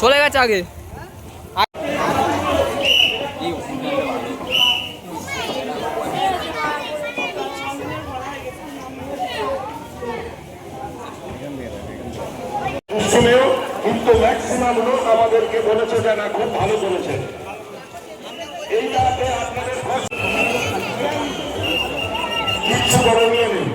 চলে গেছে আগে। আমাদেরকে বলেছে যে না খুব ভালো বলেছে আপনাদের করণীয় নেই।